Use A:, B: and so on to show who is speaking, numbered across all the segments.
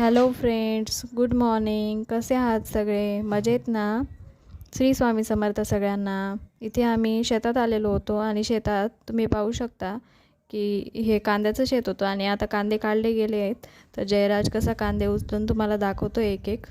A: Hello friends good morning कसे आहात सगळे? मजेत ना? श्री स्वामी समर्थ सगळ्यांना. इथे आम्ही शेतात आलेलो होतो आणि शेतात तुम्ही पाहू शकता की हे कांद्याचं शेत होतं आणि आता कांदे काढले गेले आहेत. तर जयराज कसा कांदे उचलून तुम्हाला दाखवतो एक एक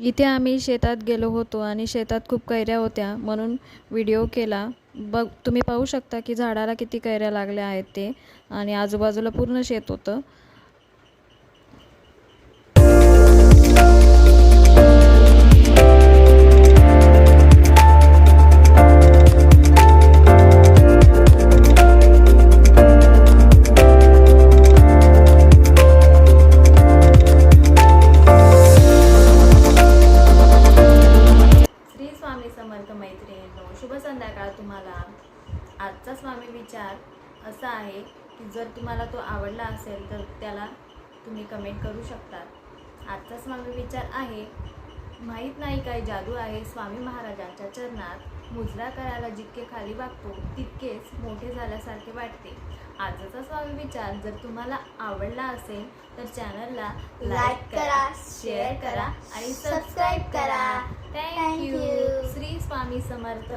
A: इथे आम्ही शेतात गेलो होतो आणि शेतात खूप कैऱ्या होत्या. म्हणून व्हिडिओ केला. बघ तुम्ही पाहू शकता की झाडाला किती कैऱ्या लागल्या आहेत ते. आणि आजूबाजूला पूर्ण शेत होतं. शुभ संध्याकाळ तुम्हाला. आजचा स्वामी विचार असा आहे की जर तुम्हाला तो आवडला असेल तर त्याला तुम्ही कमेंट करू शकता. आजचा स्वामी विचार आहे माहीत नाही काय जादू आहे स्वामी महाराजांच्या चरणात. मुजरा करायला जितके खाली वागतो तितकेच मोठे झाल्यासारखे वाटते. आजचा स्वामी विचार जर तुम्हाला आवडला असेल तर चॅनलला
B: लाईक करा,
A: शेअर करा आणि
B: सबस्क्राईब करा.
A: थँक्यू. श्री स्वामी समर्थ